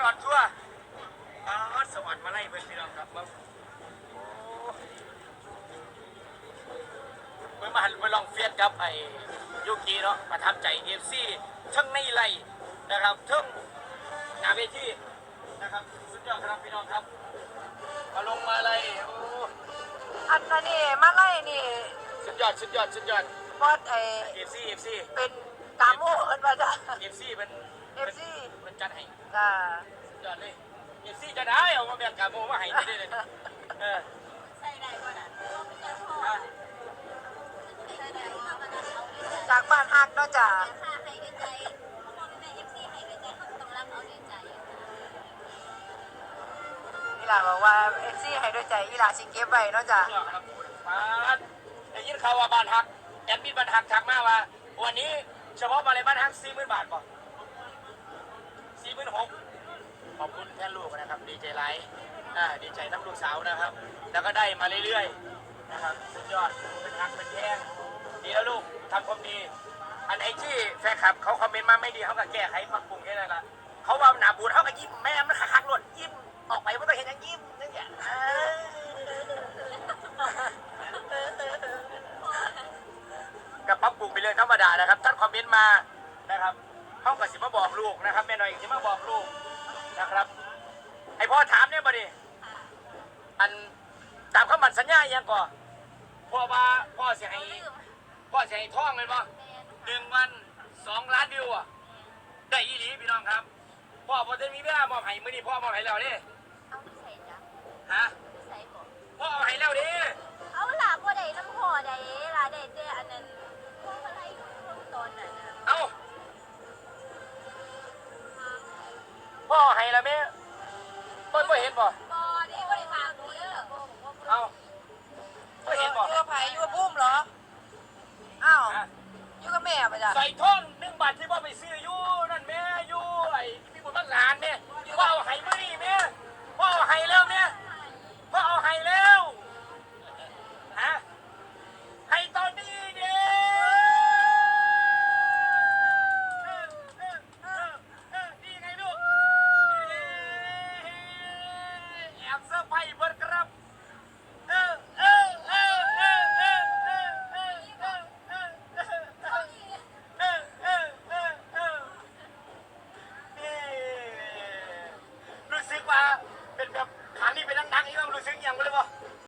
หลอดชั่วอ๋อสวรรค์มาไล่เพื่อนพี่น้องครับมาโอ้เมื่อมาหันมาลองเฟียดครับไอ้ยูกีเนาะประทับใจเอฟซีทั้งในไล่นะครับทั้งหนาเวทีนะครับสุดยอดครับพี่น้องครับ มาลงมาเลยโอ้อันนั้นนี่มาไล่นี่สุดยอดสุดยอดสุดยอดบอสไอเอฟซีเอฟซีเป็นกาโม่เอิ้นว่าจ้ะเอฟซีเป็น FC เป็นจัดให้จ้าสุดยอดเลยเอฟซีจะได้เอามาแบ่งกาโมมาให้ได้เลยนะเออใส่ได้บ่น่ะต้องเป็นกระทออะดใส่ได้ว่ามันเอาเลยจากบ้านฮักเนาะจ้ะค่าให้ด้วยใจพ่อแม่เอฟซีให้ด้วยใจเขาต้องรับเอาด้วยใจอีหลาบอกว่าเอฟซีให้ด้วยใจอีหลาสิเก็บไว้เนาะจ้ะสุดยอดครับบ้านได้ยินข่าวว่าบ้านฮักแอดมินบ้านฮักทักมาว่า วันนี้เฉพาะมาเลยบ้านฮักสี่หมื่นบาทก่อนสี่หมื่นหกขอบคุณแทนลูกนะครับ ดีใจไรอ่าดีใจทั้งลูกสาวนะครับ แล้วก็ได้มาเรื่อยๆนะครับสุดยอดเป็นฮักเป็นแท่งดีแล้วลูกทำความดี อันไอ้ที่แฟนคลับเขาคอมเมนต์มาไม่ดีเขาก็แก้ไขปรับปรุงแค่นั้นละเขาว่าหนาบูดเขาก็ยิ้มแม่มันคักๆหลดยิ้มออกไปว่าต้อเห็นอย่างยิ้มนั่นแหละกับปรับปรุงไปเรื่องธรรมดานะครับท่านคอมเมนต์มานะครับเขาก็สิมาบอกลูกนะครับแม่หน่อยสิมาบอกลูกนะครับ พ่อถามเนี่ยบ่ดิอันตามคำมั่นสัญญาอหยังก่อนพ่อว่าพ่อเสียให้พ่อเสียให้ท่องเลยป่ะหนึ่งวันสองล้านวิวอะได้อีหลีพี่น้องครับพ่อพอจะมีเวลามอบให้มื้อนี้พ่อมอบให้แล้วเด้เอาไปใส่จ้ะฮะใส่บ่พ่อเอาให้แล้วเด้เอาล่ะบ่ได้น้ำห่อได้ล่ะได้แต่อันนั้นพวกอะไรลงตอนนั้นน่ะเอาพ่อให้แล้วแม่ เปิ้ลบ่เห็นบ่บ่ได้บ่ได้ฝากดูเด้อบ่บอกว่าเอาบ่เห็นบ่อยู่กับไผอยู่กับพุ่มเหรออ้าวฮะอยู่กับแม่ปะจ้ะใส่ท่อนหนึ่งบาทที่พ่อไปซื้ออยู่นั่น เป็นแบบอันนี้เป็นดังๆนี่ก็รู้สึกอย่างก็เลยว่